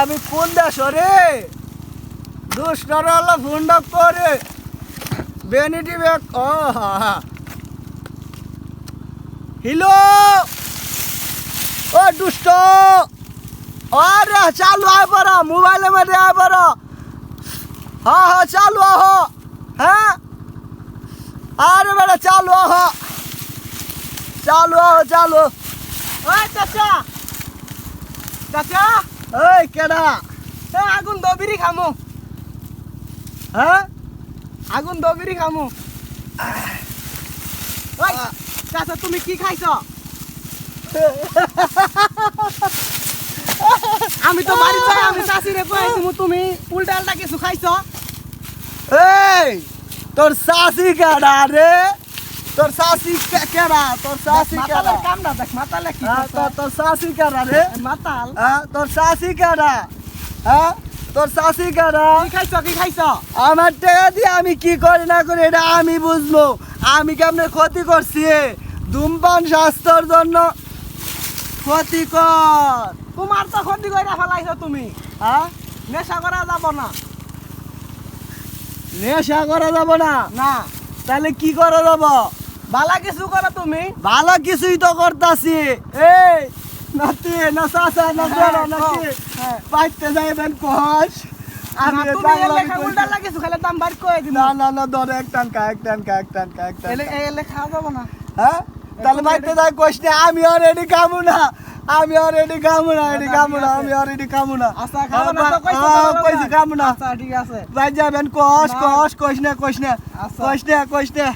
আমি কোন দেশ রে? দুষ্টর হলো ফুন্ডক করে বেনিটি বেক ও হিলো! ও, দুষ্ট! আরে চালু আয় পর মোবাইলে মধ্যে আয় পর হ্যাঁ হ্যাঁ চালু আহ হ্যাঁ? আরে বেটা, চালু আহ। চালু আহ, চালু ওই, চাচা! চাচা। এই কেডা? এ আগুন দবিরি খামু। হ্যাঁ আগুন দবিরি খামু। ওই চাচা তুমি কি খাইছ? আমি তো বাড়ি যাই আমি চাষিরে কই তুমি তুমি উল্টা আল্টা কিছু খাইছ? এই তোর শাসি কেডা রে? তোর শাসি কে- কেডা তোর শাসি মাতালের কাম না দেখ মাতালে কি হ্যাঁ? তোর তোর শাসি কেডা রে? মাতাল। হ্যাঁ তোর শাসি কেডা হ্যাঁ তোর শাসি কেডা কি খাইছ কি খাইছ? আমার টাকা দিয়ে আমি কি করি না করি এটা আমি বুঝব। আমি কেমনে ক্ষতি করছি? ধূমপান স্বাস্থ্যের জন্য ক্ষতিকর তোমার তো ক্ষতি করে ফেলাইছ তুমি। হ্যাঁ? নেশা করা যাব না। নেশা করা যাব না? না। তাহলে কি করা যাব? বালা কিছু করো তুমি? ভালো কিছুই তো করতাছি। এই নাতি না চাচা না বড় নাতি হ্যাঁ। পাইতে যাইবেন কষ আমি না, তুমি বাংলা এলে খা কইছি। উল্টা লাগেছো খালি দাম বাড়ি কই দিম। না না না ধরে এক টানকা এলে এলে খাওয়া যাব না। হ্যাঁ? তাহলে তুমি বাইতে যাই কষ না আমি অলরেডি কামু না। আমি অলরেডি কামু না এডি কামু না আমি অলরেডি কামু না। আচ্ছা খাব না তো কইছো হ্যাঁ, কামু না। আচ্ছা ঠিক আছে। ভাই যাবেন কষ না। কষ কষ না কষ না। আচ্ছা। কষ না কষ না।